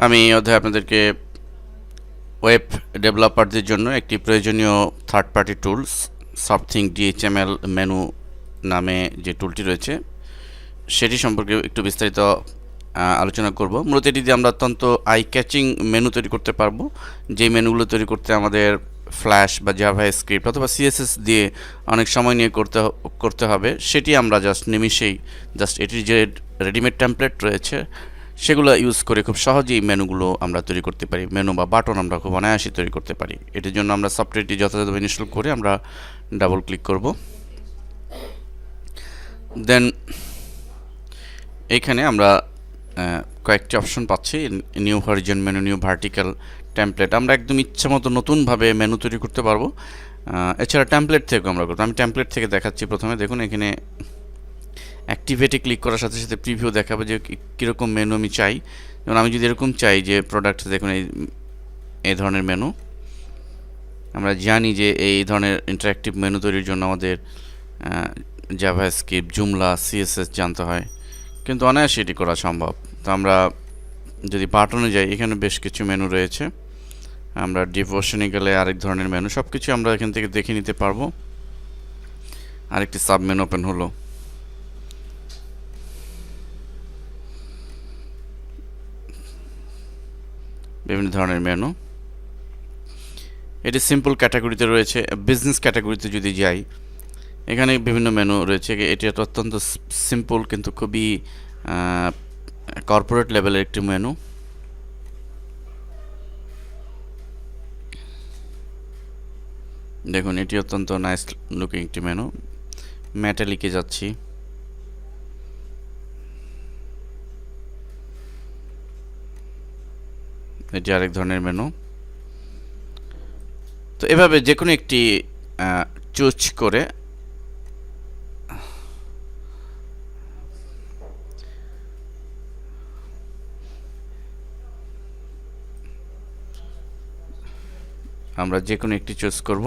আমি অধ্যায় আপনাদেরকে ওয়েব ডেভেলপারদের জন্য একটি প্রয়োজনীয় third party tools Sothink DHTML menu নামে যে টুলটি রয়েছে, সেটি সম্পর্কে একটু বিস্তারিত আলোচনা করব। মূলত এটি দিয়ে আমরা অত্যন্ত আই ক্যাচিং মেনু তৈরি করতে পারব। যেই মেনুগুলো তৈরি করতে আমাদের ফ্ল্যাশ বা জাভা স্ক্রিপ্ট অথবা সিএসএস দিয়ে অনেক সময় নিয়ে করতে করতে হবে, সেটি আমরা জাস্ট নিমিষেই জাস্ট এটির যে রেডিমেড টেমপ্লেট রয়েছে সেগুলো ইউজ করে খুব সহজেই মেনুগুলো আমরা তৈরি করতে পারি। মেনু বা বাটন আমরা খুব অনায়াসে তৈরি করতে পারি। এটির জন্য আমরা সফটওয়্যারটি যথাযথভাবে ইনস্টল করে আমরা ডাবল ক্লিক করব। দেন এখানে আমরা কয়েকটি অপশন পাচ্ছি। New version menu new vertical template আমরা একদম ইচ্ছা মতো নতুনভাবে মেনু তৈরি করতে পারব। এছাড়া টেমপ্লেট থেকেও আমরা করব। আমি টেমপ্লেট থেকে দেখাচ্ছি প্রথমে। দেখুন, এখানে অ্যাক্টিভেটে ক্লিক করার সাথে সাথে প্রিভিউ দেখাবে যে কীরকম মেনু আমি চাই। যেমন আমি যদি এরকম চাই যে প্রোডাক্ট দেখুন এই এই ধরনের মেনু আমরা জানি যে এই ধরনের ইন্টারাক্টিভ মেনু তৈরির জন্য আমাদের জাভা স্ক্রিপ্ট জুমলা সিএসএস জানতে হয়। কিন্তু অনায়াসে এটি করা সম্ভব। তো আমরা যদি বাটনে যাই, এখানে বেশ কিছু মেনু রয়েছে। আমরা ডিভোশনে গেলে আরেক ধরনের মেনু সব কিছু আমরা এখান থেকে দেখে নিতে পারব। আরেকটি সাব মেনু ওপেন হলো। বিভিন্ন ধরনের মেনু। এটি সিম্পল ক্যাটাগরিতে রয়েছে বিজনেস ক্যাটাগরিতে যদি যাই, এখানে বিভিন্ন মেনু রয়েছে। এটি একটা অত্যন্ত সিম্পল কিন্তু খুবই কর্পোরেট লেভেলের একটি মেনু। দেখুন, এটি অত্যন্ত নাইস লুকিং একটি মেনু। ম্যাটালিকে যাচ্ছি। এটি আরেক ধরনের মেনু তো এভাবে যে কোনো একটি চুজ করে, আমরা যে কোনো একটি চুজ করব।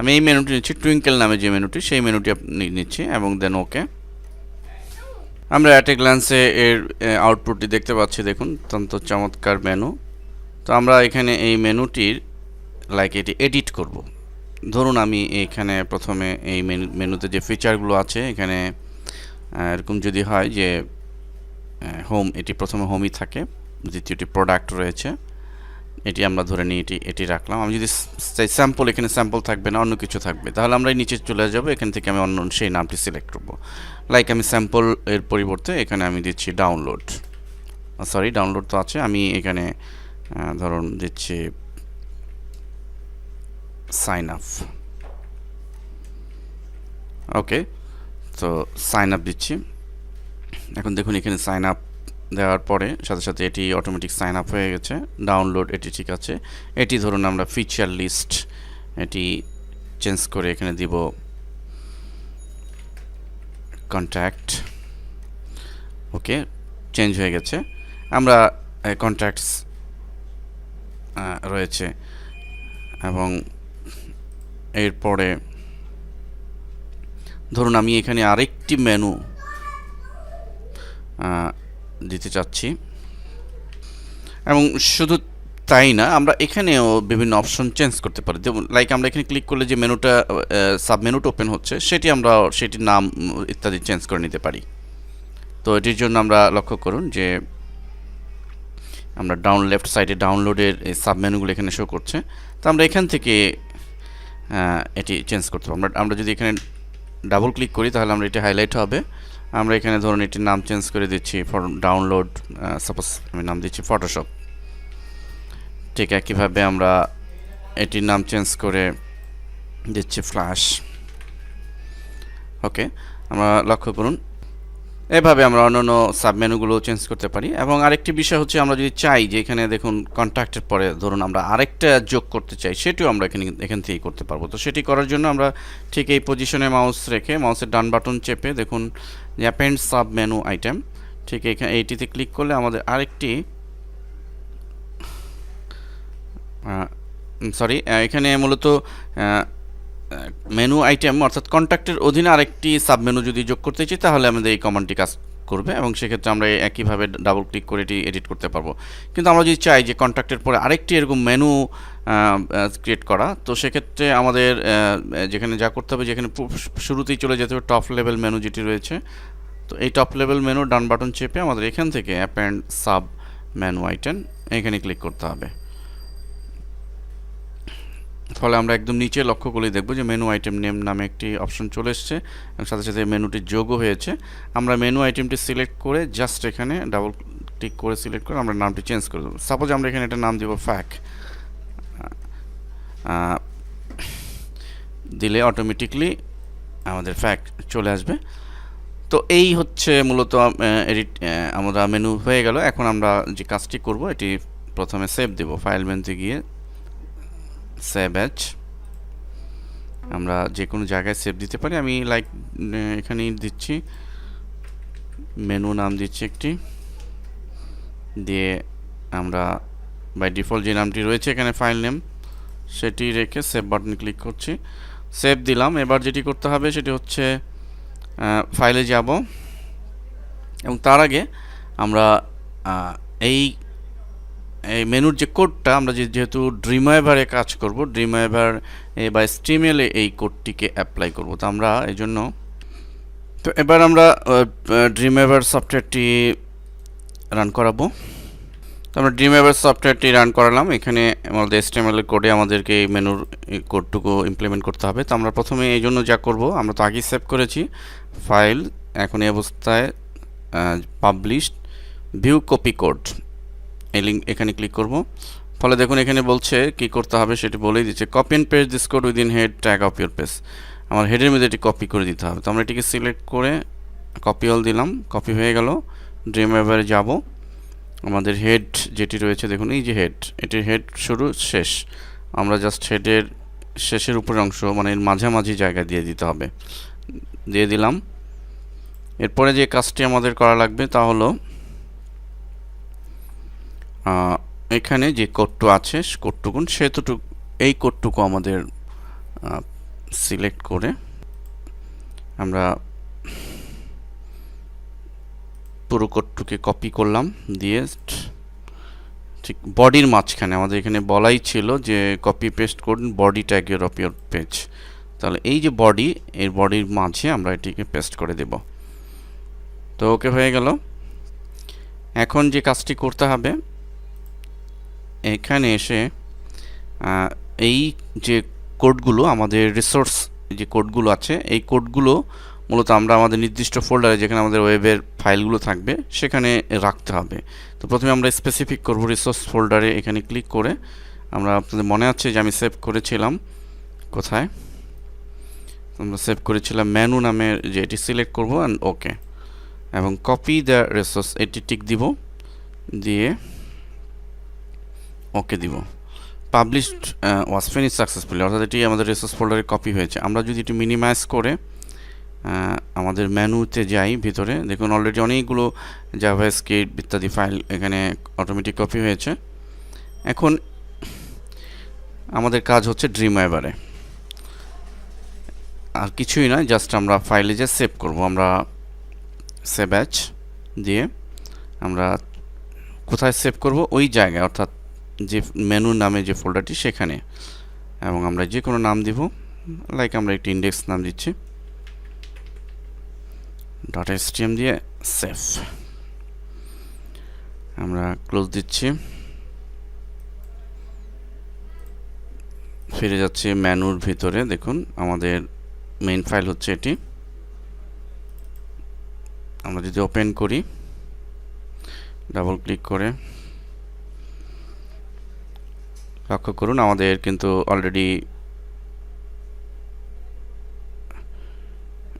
আমি এই মেনুটি নিচ্ছি টুইঙ্কেল নামে যে মেনুটি, সেই মেনুটি আপনি নিচ্ছি, এবং দেন ওকে আমরা অ্যাট এ গ্লান্সে এর আউটপুটটি দেখতে পাচ্ছি, দেখুন, অত্যন্ত চমৎকার মেনু তো আমরা এখানে এই মেনুটির লাইক এটি এডিট করব। ধরুন আমি এখানে প্রথমে এই মেনু মেনুতে যে ফিচারগুলো আছে, এখানে এরকম যদি হয় যে হোম এটি প্রথমে হোমই থাকে, দ্বিতীয়টি প্রোডাক্ট রয়েছে। এটি আমরা ধরে নিই, এটি এটি রাখলাম। আমি যদি স্যাম্পল এখানে স্যাম্পল থাকবে না, অন্য কিছু থাকবে। তাহলে আমরা নিচে চলে যাব, এখান থেকে আমি অন্য, সেই নামটি সিলেক্ট করব। লাইক আমি স্যাম্পল এর পরিবর্তে এখানে আমি দিচ্ছি ডাউনলোড সরি ডাউনলোড তো আছে। আমি এখানে ধরুন দিচ্ছি সাইন আপ ওকে তো সাইন আপ দিচ্ছি। এখন দেখুন এখানে সাইন আপ দেওয়ার পরে সাথে সাথে এটি অটোমেটিক সাইন আপ হয়ে গেছে। ডাউনলোড এটি ঠিক আছে। এটি ধরুন আমরা ফিচার লিস্ট এটি চেঞ্জ করে এখানে দিব কন্ট্যাক্ট ওকে চেঞ্জ হয়ে গেছে। আমরা কন্ট্যাক্টস রয়েছে। এবং এরপরে ধরুন আমি এখানে আরেকটি মেনু দিতে চাচ্ছি। এবং শুধু তাই না, আমরা এখানেও বিভিন্ন অপশন চেঞ্জ করতে পারি। যেমন লাইক আমরা এখানে ক্লিক করলে যে মেনুটা সাব মেনুটা ওপেন হচ্ছে, সেটি আমরা সেটির নাম, ইত্যাদি চেঞ্জ করে নিতে পারি। তো এটির জন্য আমরা লক্ষ্য করুন যে, আমরা ডাউন লেফট সাইডে ডাউনলোডের সাব মেনুগুলো এখানে শো করছে। তো আমরা এখান থেকে এটি চেঞ্জ করতে পারব। আমরা আমরা যদি এখানে ডাবল ক্লিক করি, তাহলে আমরা এটি হাইলাইট হবে। আমরা এখানে ধরুন এটির নাম চেঞ্জ করে দিচ্ছি ফর ডাউনলোড সাপোজ আমি নাম দিচ্ছি ফটোশপ ঠিক একইভাবে আমরা এটির নাম চেঞ্জ করে দিচ্ছি ফ্ল্যাশ ওকে আমরা লক্ষ্য করুন, এভাবে আমরা অন্যান্য সাবমেনুগুলো চেঞ্জ করতে পারি। এবং আরেকটি বিষয় হচ্ছে আমরা যদি চাই যে এখানে দেখুন কন্ট্যাক্টের পরে ধরুন আমরা আরেকটা যোগ করতে চাই, সেটিও আমরা এখানে এখান থেকেই করতে পারব। তো সেটি করার জন্য আমরা ঠিক এই পজিশনে মাউস রেখে মাউসের ডান বাটন চেপে দেখুন অ্যাপেন্ড সাব মেনু আইটেম ঠিক এখানে এইটিতে ক্লিক করলে আমাদের আরেকটি সরি এখানে মূলত মেনু আইটেম অর্থাৎ কন্ট্যাক্টের অধীনে আরেকটি সাবমেনু যদি যোগ করতে চাই, তাহলে আমাদের এই কমান্ডটি কাজ করবে এবং সেক্ষেত্রে আমরা একইভাবে ডাবল ক্লিক করে এটি এডিট করতে পারব। কিন্তু আমরা যদি চাই যে কন্ট্যাক্টের পরে আরেকটি এরকম মেনু ক্রিয়েট করা, তো সেক্ষেত্রে আমাদের যেখানে যা করতে হবে, যেখানে শুরুতেই চলে যেতে হবে টপ লেভেল মেনু যেটি রয়েছে তো এই টপ লেভেল মেনু ডান বাটন চেপে আমাদের এখান থেকে app and sub menu item এখানে ক্লিক করতে হবে। ফলে আমরা একদম নিচে লক্ষ্য করলেই দেখব যে মেনু আইটেম নেম নামে একটি অপশন চলে এসছে সাথে সাথে মেনুটি যোগও হয়েছে। আমরা মেনু আইটেমটি সিলেক্ট করে জাস্ট এখানে ডাবল ক্লিক করে সিলেক্ট করে আমরা নামটি চেঞ্জ করে দেবো। সাপোজ আমরা এখানে একটা নাম দিব ফ্যাক দিলে অটোমেটিকলি আমাদের ফ্যাক চলে আসবে। তো এই হচ্ছে মূলত এডিট আমরা মেনু হয়ে গেল। এখন আমরা যে কাজটি করব, এটি প্রথমে সেভ দেব। ফাইল মেনুতে গিয়ে সেভ অ্যাজ আমরা যে কোনো জায়গায় সেভ দিতে পারি। আমি লাইক এখানেই দিচ্ছি। মেনু নাম দিচ্ছি একটি। দিয়ে আমরা বাই ডিফল্ট যে নামটি রয়েছে এখানে ফাইল নেম সেটি রেখে সেভ বাটন ক্লিক করছি। সেভ দিলাম। এবার যেটি করতে হবে, সেটি হচ্ছে ফাইলে যাব। এবং তার আগে আমরা এই এই মেনুর যে কোডটা আমরা যেহেতু ড্রিমওয়েভারে কাজ করব ড্রিমওয়েভার বা স্টিমেলে এই কোডটিকে অ্যাপ্লাই করব। তো আমরা এই জন্য, তো এবার আমরা ড্রিমওয়েভার সফটওয়্যারটি রান করাবো। তো আমরা ড্রিমওয়েভার সফটওয়্যারটি রান করালাম। এখানে আমাদের এসটিএমএল কোডে আমাদেরকে এই মেনুর কোডটুকু ইমপ্লিমেন্ট করতে হবে। তো আমরা প্রথমে এই জন্য যা করব, আমরা তো আগেই সেভ করেছি। ফাইল এখন এই অবস্থায় পাবলিশড ভিউ কপি কোড এই লিঙ্ক এখানে ক্লিক করব। ফলে দেখুন এখানে বলছে কি করতে হবে সেটি বলেই দিচ্ছে copy and paste this code within head tag of your page আমার হেডের মধ্যে এটি কপি করে দিতে হবে। তো আমরা এটিকে সিলেক্ট করে কপি অল দিলাম। কপি হয়ে গেল। ড্রিম এভারে যাব। আমাদের হেড যেটি রয়েছে, দেখুন, এই যে হেড এটির হেড শুরু, শেষ। আমরা জাস্ট হেডের শেষের উপরের অংশ মানে মাঝামাঝি জায়গা দিয়ে দিতে হবে। দিয়ে দিলাম। এরপরে যে কাজটি আমাদের করা লাগবে তা হলো এখানে যে কোডটু আছে কোডটুকুন, সেতুটুকু, এই কোডটুকু আমাদের সিলেক্ট করে আমরা পুরো কোডটুকে কপি করলাম, দিয়ে ঠিক বডির মাঝখানে আমাদের এখানে বলাই ছিল যে কপি পেস্ট করুন বডি ট্যাগের অফ ইউর পেজ তাহলে এই যে বডি এর বডির মাঝে আমরা এটিকে পেস্ট করে দেব। তো ওকে হয়ে গেল। এখন যে কাজটি করতে হবে, এখানে এসে এই যে কোডগুলো আমাদের রিসোর্স যে কোডগুলো আছে, এই কোডগুলো মূলত আমরা আমাদের নির্দিষ্ট ফোল্ডারে যেখানে আমাদের ওয়েবের ফাইলগুলো থাকবে, সেখানে রাখতে হবে। তো প্রথমে আমরা স্পেসিফিক করব রিসোর্স ফোল্ডারে এখানে ক্লিক করে আমরা আপনাদের মনে আছে যে আমি সেভ করেছিলাম, কোথায়? আমরা সেভ করেছিলাম মেনু নামের যে এটি সিলেক্ট করব অ্যান্ড ওকে এবং কপি দ্য রিসোর্স এটি টিক দিব, দিয়ে ওকে দিব। পাবলিশড ওয়াজ ফিনিশ সাকসেসফুলি অর্থাৎ এটি আমাদের রিসোর্স ফোল্ডারে কপি হয়েছে। আমরা যদি এটি মিনিমাইজ করে আমাদের মেনুতে যাই ভিতরে। দেখুন অলরেডি অনেকগুলো জাভা স্ক্রিপ্ট ইত্যাদি ফাইল এখানে অটোমেটিক কপি হয়েছে। এখন আমাদের কাজ হচ্ছে ড্রিম এবারে আর কিছুই নয় জাস্ট আমরা ফাইলে যে সেভ করব, আমরা সেভ দিয়ে আমরা কোথায় সেভ করব? ওই জায়গায়, অর্থাৎ যে মেনু নামে যে ফোল্ডারটি সেখানে। এবং আমরা যে কোনো নাম দিব লাইক আমরা একটি ইন্ডেক্স নাম দিচ্ছি। ডট এসটিএম দিয়ে সেভ আমরা ক্লোজ দিচ্ছি। ফিরে যাচ্ছি ম্যানুর ভিতরে। দেখুন, আমাদের মেইন ফাইল হচ্ছে এটি। আমরা যদি ওপেন করি ডাবল ক্লিক করে, লক্ষ্য করুন, আমাদের কিন্তু অলরেডি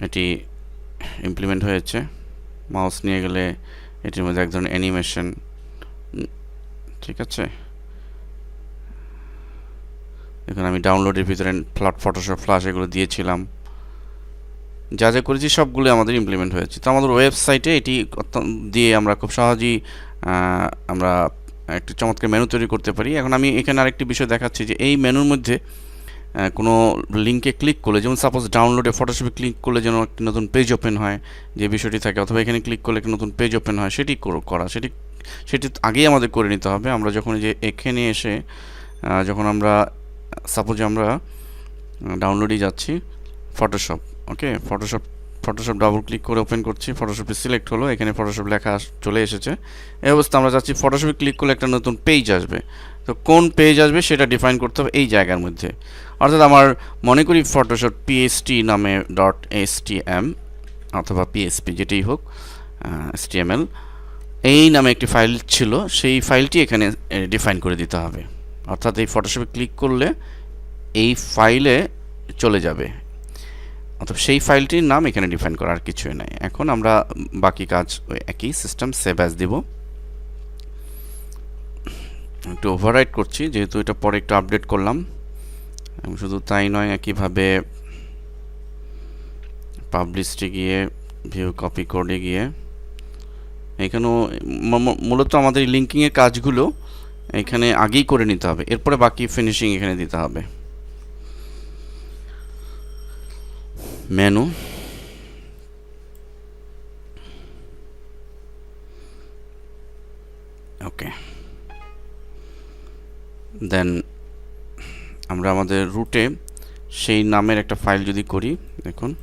এটি ইমপ্লিমেন্ট হয়েছে। মাউস নিয়ে গেলে এটির মধ্যে এক ধরনের অ্যানিমেশন ঠিক আছে? এখন আমি ডাউনলোডের ভিতরে ফ্লাট ফটোশপ ফ্লাশ এগুলো দিয়েছিলাম। যা যা করেছি সবগুলো আমাদের ইমপ্লিমেন্ট হয়েছে। তো আমাদের ওয়েবসাইটে এটি দিয়ে আমরা খুব সহজেই আমরা একটি চমৎকার মেনু তৈরি করতে পারি। এখন আমি এখানে আরেকটি বিষয় দেখাচ্ছি যে এই মেনুর মধ্যে কোনো লিঙ্কে ক্লিক করলে, যেমন সাপোজ ডাউনলোডে ফটোশপে ক্লিক করলে যেন একটি নতুন পেজ ওপেন হয়, যে বিষয়টি থাকে, অথবা এখানে ক্লিক করলে একটি নতুন পেজ ওপেন হয়, সেটি করা সেটি সেটি আগেই আমাদের করে নিতে হবে। আমরা যখন যে এখানে এসে যখন আমরা সাপোজ আমরা ডাউনলোডে যাচ্ছি Photoshop okay Photoshop Photoshop double click করে ওপেন করছি ফটোশপে সিলেক্ট হলো, এখানে ফটোশপ লেখা চলে এসেছে। এই অবস্থা আমরা যাচ্ছি ফটোশপে ক্লিক করলে একটা নতুন পেজ আসবে। তো কোন পেজ আসবে সেটা ডিফাইন করতে হবে এই জায়গার মধ্যে। অর্থাৎ আমার মনে করি ফটোশপ পিএসটি নামে ডট এস টি এম অথবা পিএসপি যেটাই হোক এস টি এম এল এই নামে একটি ফাইল ছিল, সেই ফাইলটি এখানে ডিফাইন করে দিতে হবে। অর্থাৎ এই ফটোশপে ক্লিক করলে এই ফাইলে চলে যাবে। অথবা সেই ফাইলটির নাম এখানে ডিফাইন করা আর কিছুই নাই। এখন আমরা বাকি কাজ ওই একই সিস্টেম সেভ অ্যাজ দিব। একটু ওভাররাইট করছি, যেহেতু এটা পরে একটু আপডেট করলাম। এবং শুধু তাই নয়, একইভাবে পাবলিশে গিয়ে ভিউ কপি কোডে গিয়ে, এখানেও মূলত আমাদের লিঙ্কিংয়ের কাজগুলো এখানে আগেই করে নিতে হবে, এরপরে বাকি ফিনিশিং এখানে দিতে হবে। মেনু ওকে দেন আমরা আমাদের রুটে সেই নামের একটা ফাইল যদি করি দেখুন।